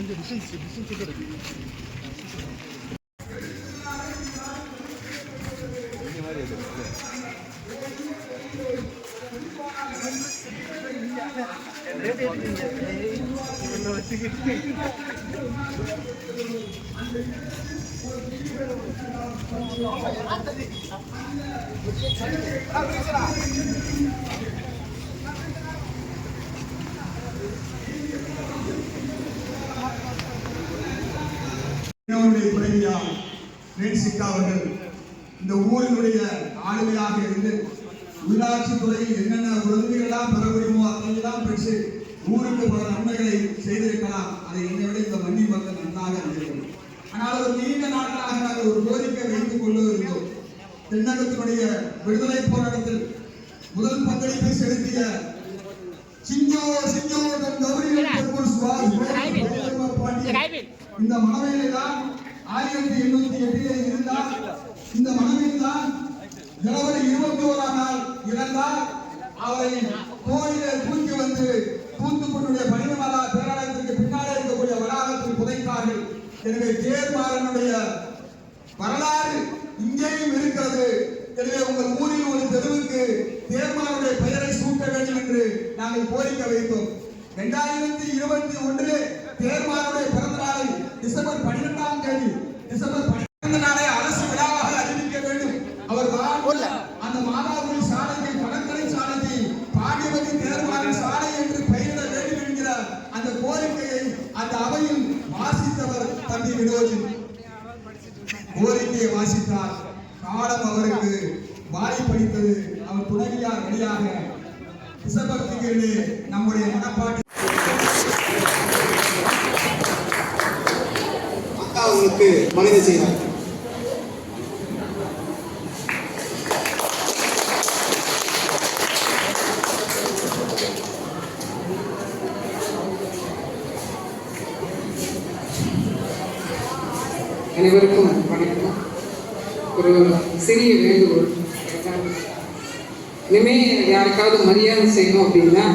근데 무슨 무슨 쪽으로? 아, 그러시나. என்னுடைய துணைவியார் அவர்கள். இந்த ஊரினுடைய ஆளுமையாக இருந்து உள்ளாட்சி துறையில் என்னென்ன உதவிகளெல்லாம் பெற முடியுமோ அதையெல்லாம் பெற்று ஊருக்கு பல நன்மைகளை செய்திருக்கலாம். அதை என்னை விட இந்த மண்ணி மக்கள் நன்றாக அறிந்திருக்கிறது ஆனால் ஒரு நீண்ட நாட்களாக நாங்கள் ஒரு கோரிக்கை வைத்துக் கொண்டு இருந்தோம் தென்னகத்தினுடைய விடுதலை போராட்டத்தில் முதல் பங்களிப்பை செலுத்திய சிங்கோ சிங்கோ தன் கௌரியின் பெருமாள் சுவாமி இந்த மனமையிலே தான் ஆயிரத்தி எண்ணூத்தி எட்டிலே இருந்தால் இந்த மனமையில் தான் ஜனவரி இருபத்தி ஓராம் நாள் இறந்தால் அவரை கோயிலே தூக்கி வந்து தூத்துக்குடியுடைய பனிமலா பேராலயத்திற்கு பின்னாலே இருக்கக்கூடிய வளாகத்தில் புதைத்தார்கள். எனவே தேர்மாறனுடைய வரலாறு இங்கேயும் இருக்கிறது. எனவே உங்கள் ஊரில் ஒரு தெருவுக்கு தேர்மானுடைய பெயரை சூட்ட வேண்டும் என்று நாங்கள் கோரிக்கை வைத்தோம். இரண்டாயிரத்தி இருபத்தி ஒன்றிலே தேர்மானுடைய பிறந்த நாளை டிசம்பர் பன்னிரெண்டாம் தேதி டிசம்பர் பன்னிரெண்டு நாளை அரசு விழாவாக அறிவிக்க வேண்டும். அவர் வாழ்ந்த அந்த மாதாபுரி சாலைக்கு கடற்கரை சாலைக்கு பாண்டியவதி தேர்மானின் சாலை என்று பெயரிட வேண்டும் என்கிற அந்த கோரிக்கையை அந்த அவையில் வாசித்தவர் தம்பி வினோஜின் கோரிக்கையை வாசித்தார். காலம் அவருக்கு பாதிப்பளித்தது அவர் துணைவியார் வழியாக டிசம்பர் திங்களிலே நம்முடைய மனப்பாட்டு அவங்களுக்கு உங்களுக்கு மனித செய்தார். அனைவருக்கும் வணக்கம். ஒரு சிறிய வேண்டுகோள். இனிமே யாருக்காவது மரியாதை செய்யணும் அப்படின்னா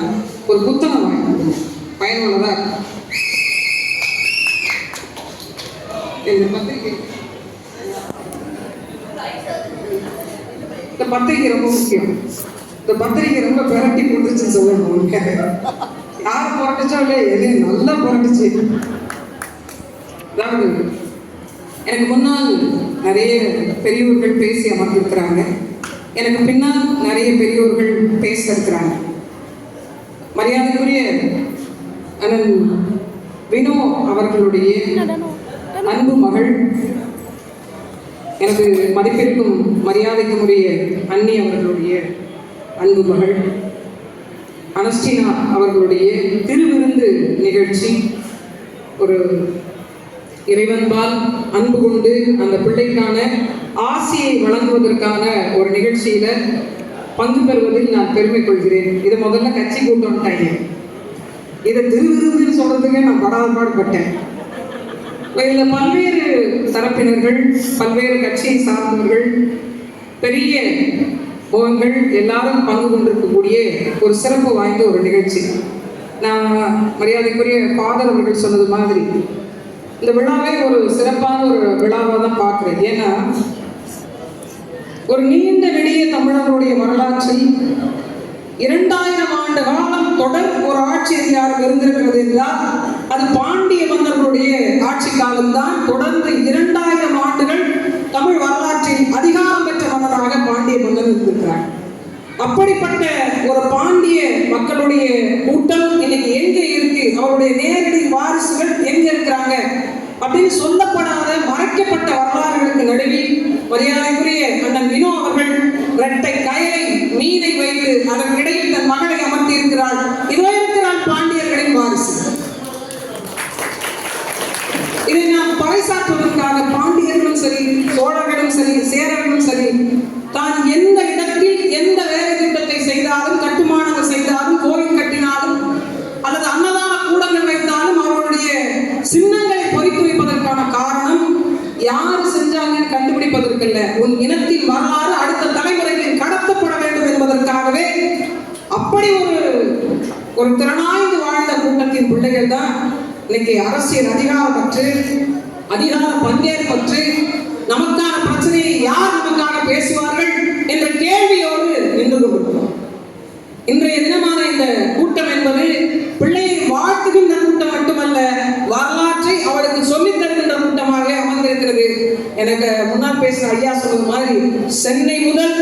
ஒரு புத்தகம் வாங்கணும் பயனுள்ளதாக இருக்கும். இந்த பத்திரிகை. இந்த பத்திரிகை ரொம்ப முக்கியம். இந்த பத்திரிகை ரொம்ப பிரட்டி கொடுத்துச்சு சொல்லணும் யார் புரட்டுச்சோ இல்லையா எது நல்லா புரட்டுச்சு. அதாவது எனக்கு முன்னால் நிறைய பெரியவர்கள் பேசி அமர்ந்திருக்கிறாங்க. எனக்கு பின்னால் நிறைய பெரியோர்கள் பேச இருக்கிறாங்க மரியாதைக்குரிய அண்ணன் வினோ அவர்களுடைய அன்பு மகள். எனக்கு மதிப்பிற்கும் மரியாதைக்கும் உரிய அன்னி அவர்களுடைய அன்பு மகள். அனஸ்டினா அவர்களுடைய திருவிருந்து நிகழ்ச்சி. ஒரு இறைவன்பால் அன்பு கொண்டு அந்த பிள்ளைக்கான ஆசையை வழங்குவதற்கான ஒரு நிகழ்ச்சியில பங்கு பெறுவதில் நான் பெருமை கொள்கிறேன். இது முதல்ல கட்சி கூட்டம்ட்டாங்க இதை திருவிருந்துன்னு சொல்றதுக்கே நான் படாத பாடுபட்டேன். இதில் பல்வேறு தரப்பினர்கள் பல்வேறு கட்சியை சார்ந்தவர்கள் பெரிய போகங்கள் எல்லாரும் பங்கு கொண்டிருக்கக்கூடிய ஒரு சிறப்பு வாய்ந்த ஒரு நிகழ்ச்சி. நான் மரியாதைக்குரிய ஃபாதர் அவர்கள் சொன்னது மாதிரி இந்த விழாவே ஒரு சிறப்பான ஒரு விழாவாக தான் பார்க்குறேன். ஏன்னா ஒரு நீண்ட நெடிய தமிழர்களுடைய வரலாற்றில் இரண்டாயிரம் ஆண்டு காலம் தொடர் ஒரு ஆட்சி யாருக்கு இருந்திருக்கிறது என்றால் அது பாண்டிய மன்னர்களுடைய ஆட்சி காலம்தான் தொடர்ந்து இரண்டாயிரம் ஆண்டுகள் தமிழ் வரலாற்றில் அதிகாரம் பெற்ற மன்னராக பாண்டிய மன்னர் இருந்திருக்கிறார். அப்படிப்பட்ட ஒரு பாண்டிய மக்களுடைய கூட்டம் இன்னைக்கு எங்க இருக்கு? அவருடைய நேரடி வாரிசுகள் எங்க இருக்கிறாங்க? அப்படின்னு சொல்லப்படாத மறைக்கப்பட்ட வரலாறுகளுக்கு நடுவில் மரியாதைக்குரிய அண்ணன் வினோ அவர்கள் இரட்டை கயலை மீனை வைத்து அதன் இடையில் தன் மகளை அமர்த்தி இருக்கிறார் யார் செஞ்சாங்கன்னு கண்டுபிடிப்பதற்கல்ல. உன் இனத்தின் வரலாறு அடுத்த தலைமுறைக்கு கடத்தப்பட வேண்டும் என்பதற்காகவே அப்படி ஒரு ஒரு திறனாய்ந்து வாழ்ந்த கூட்டத்தின் பிள்ளைகள் தான் இன்னைக்கு அரசியல் அதிகாரம் பற்று அதிகார பங்கேற்பற்று நமக்கான பிரச்சனையை யார் நமக்காக பேசுவார்கள் என்ற கேள்வியோடு நின்று கொண்டிருக்கிறோம் இன்றைய தினமான இந்த கூட்டம் என்பது பிள்ளையை வாழ்த்துகின்ற கூட்டம் மட்டுமல்ல வரலாற்றை அவளுக்கு சொல்லித் தருகின்ற கூட்டமாக அமர்ந்திருக்கிறது எனக்கு முன்னால் பேசுற ஐயா சொன்னது மாதிரி சென்னை முதல்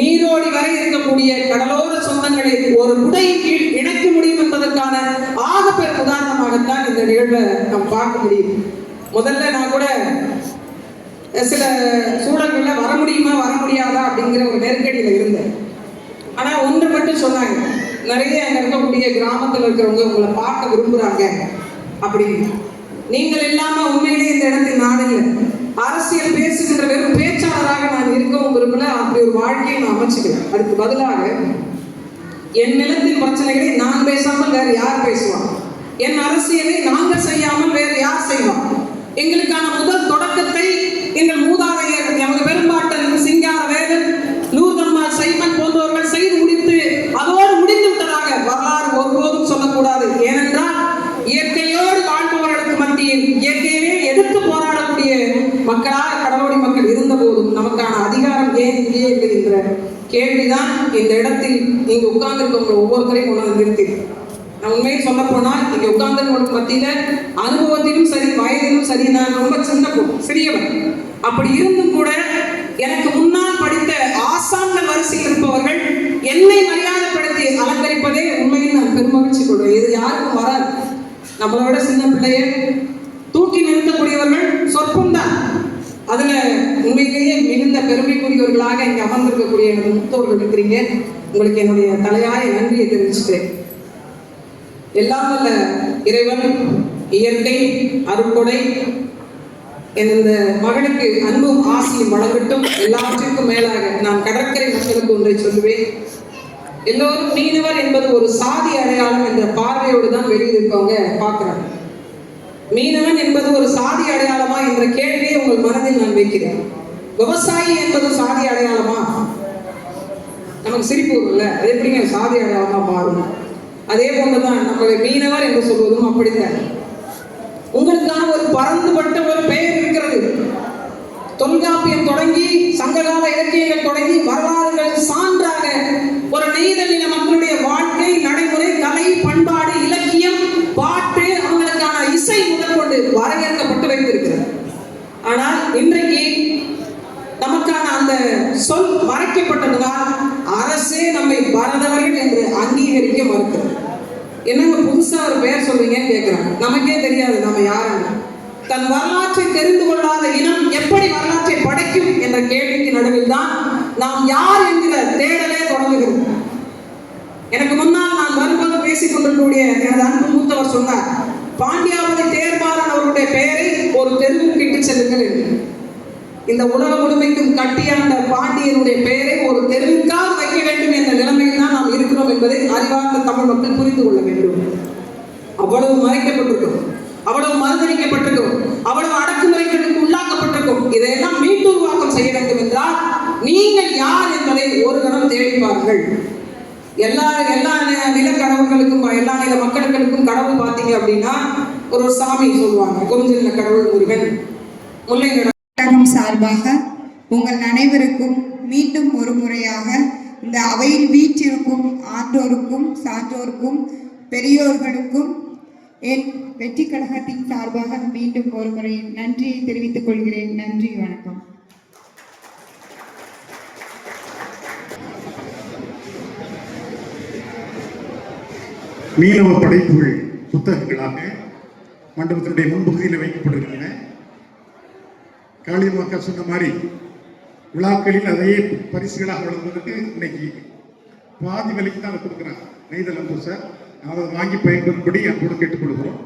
நீரோடி வரை இருக்கக்கூடிய கடலோர சொந்தங்களை ஒரு குடையின் கீழ் இணைக்க முடியும் என்பதற்கான ஆகப்பெரும் உதாரணமாகத்தான் இந்த நிகழ்வை நாம் பார்க்க முடியும். முதல்ல நான் கூட சில சூழல்கள்ல வர முடியுமா வர முடியாதா அப்படிங்கிற ஒரு நெருக்கடியில இருந்தேன். ஆனா ஒன்று மட்டும் சொன்னாங்க நிறைய அங்க இருக்கக்கூடிய கிராமத்தில் இருக்கிறவங்க உங்களை பார்க்க விரும்புறாங்க அப்படின்னு. நீங்கள் இல்லாம உண்மையிலே இந்த இடத்தில் நான் இல்லை. அரசியல் பேசுகின்ற வெறும் பேச்சாளராக நான் இருக்கவும் விரும்பல. அப்படி ஒரு வாழ்க்கையை நான் அமைச்சுக்கிறேன். அதுக்கு பதிலாக என் நிலத்தின் பிரச்சனைகளை நான் பேசாமல் வேறு யார் பேசுவான் என் அரசியலை நாங்கள் செய்யாமல் வேறு யார் செய்வான் எங்களுக்கான முதல் தொடக்கத்தை எங்கள் மூதாதையர் எமது பெரும்பாட்டன் சிங்கார வேதன் நூர்தம்மா சைமன் போன்றவர்கள் செய்து முடித்து அதோடு முடிந்து விட்டதாக வரலாறு ஒருபோதும் சொல்லக்கூடாது. ஏனென்றால் இயற்கையோடு வாழ்பவர்களுக்கு மத்தியில் இயற்கை மக்களாக கடலோடி மக்கள் இருந்த போதும் நமக்கான அதிகாரம் ஏன் இல்லையே என்கின்ற கேள்விதான் இந்த இடத்தில் நீங்க உட்கார்ந்துருக்கவங்க ஒவ்வொருத்தரையும் உணர்ந்து வந்து நான் உண்மையை சொல்ல போனால் இங்க உட்கார்ந்தவங்களுக்கு மத்தியில அனுபவத்திலும் சரி வயதிலும் சரி நான் ரொம்ப சின்ன சிறியவன். அப்படி இருந்தும் கூட எனக்கு முன்னால் படித்த ஆசாந்த வரிசையில் இருப்பவர்கள் என்னை மரியாதைப்படுத்தி அலங்கரிப்பதே உண்மையில் நான் பெருமகிழ்ச்சி கொள்வேன் இது யாருக்கும் வராது. நம்மளோட சின்ன பிள்ளைய தூக்கி நிறுத்தக்கூடியவர்கள் சொற்பம்தான் அதில் உண்மையிலேயே மிகுந்த பெருமைக்குரியவர்களாக இங்கே அமர்ந்திருக்கக்கூடிய எனது மூத்தோர்கள் இருக்கிறீங்க. உங்களுக்கு என்னுடைய தலையாய நன்றியை தெரிவிச்சுக்கிறேன். எல்லாம் வல்ல இறைவன் இயற்கை அருட்கொடை இந்த மகனுக்கு அன்பும் ஆசையும் வழங்கட்டும். எல்லாவற்றிற்கும் மேலாக நான் கடற்கரை மக்களுக்கு ஒன்றை சொல்லுவேன். எல்லோரும் மீனவர் என்பது ஒரு சாதி அடையாளம் என்ற பார்வையோடு தான் வெளியிருப்பவங்க பார்க்குறாங்க. மீனவன் என்பது ஒரு சாதி அடையாளமா என்ற கேள்வியை உங்கள் மனதில் நான் வைக்கிறேன். விவசாயி என்பது சாதி அடையாளமா? நமக்கு சிரிப்பு வரும்ல. அது எப்படிங்க? சாதி அடையாளமா மாறும் அதே போன்றுதான் நம்மளை மீனவர் என்று சொல்வதும் அப்படித்தான். உங்களுக்கான ஒரு பறந்துபட்ட ஒரு பெயர் இருக்கிறது. தொல்காப்பியம் தொடங்கி சங்ககால இலக்கியங்கள் தொடங்கி வரலாறுகள் சான்றாக ஒரு நெய்தல் இன வரையறுக்கப்பட்டு வைத்திருக்கிறது. ஆனால் இன்றைக்கு நமக்கான அந்த சொல் மறைக்கப்பட்டதுனால் அரசே நம்மை பரதவர்கள் என்று அங்கீகரிக்க மறுக்கிறது. என்னங்க புதுசா ஒரு பெயர் சொல்றீங்கன்னு கேட்கிறாங்க நமக்கே தெரியாது நம்ம யாருன்னு தன் வரலாற்றை தெரிந்து கொள்ளாத இனம் எப்படி வரலாற்றை படைக்கும் என்ற கேள்விக்கு நடுவில் தான் நாம் யார் என்கிற தேடலே தொடங்குகிறது. எனக்கு முன்னால் நான் வரும்போது பேசிக் கொண்டிருக்கக்கூடிய எனது அன்பு மூத்தவர் சொன்னார். பாண்டியாவதி தேர்மாறன் அவருடைய பெயரை ஒரு தெருவுக்கு இட்டு செல்லுங்கள் இந்த உலக முழுமைக்கும் கட்டியாண்ட பாண்டியனுடைய பெயரை ஒரு தெருவுக்காக வைக்க வேண்டும் என்ற நிலைமையில் தான் நாம் இருக்கிறோம் என்பதை அறிவார்ந்த தமிழ் மக்கள் புரிந்து கொள்ள வேண்டும். அவ்வளவு மறைக்கப்பட்டிருக்கும். அவ்வளவு மறுதளிக்கப்பட்டிருக்கும். அவ்வளவு அடக்குமுறைகளுக்கு உள்ளாக்கப்பட்டிருக்கும். இதையெல்லாம் மீட்டுருவாக்கம் செய்ய வேண்டும் என்றால் நீங்கள் யார் என்பதை ஒரு கணம் தேடி பாருங்கள். எல்லா எல்லா நிலம் எல்லா நில மக்களுக்கும் கடவுள் பார்த்தீங்க அப்படின்னா ஒரு சாமி சொல்லுவாங்க குறிஞ்சில கடவுள் முருகன். முல்லை சார்பாக உங்கள் அனைவருக்கும் மீண்டும் ஒரு முறையாக இந்த அவையில் வீற்றிருக்கும் ஆன்றோருக்கும் சான்றோருக்கும் பெரியோர்களுக்கும் என் வெற்றி கழகத்தின் சார்பாக மீண்டும் ஒரு முறை நன்றியை தெரிவித்துக் கொள்கிறேன். நன்றி வணக்கம். மீனவ படைப்புகள் புத்தகங்களாக மண்டபத்தினுடைய முன்பகுதியில் வைக்கப்பட்டிருக்கின்றன. காளியமாக்கா சொன்ன மாதிரி விழாக்களில் அதையே பரிசுகளாக வழங்குவதற்கு இன்னைக்கு பாதி விலைக்கு தான் அதை கொடுக்குறாங்க. நெய்தல் அம்பு சார் அதை வாங்கி பயன்படும்படி அன்போடு கேட்டுக்கொள்கிறோம்.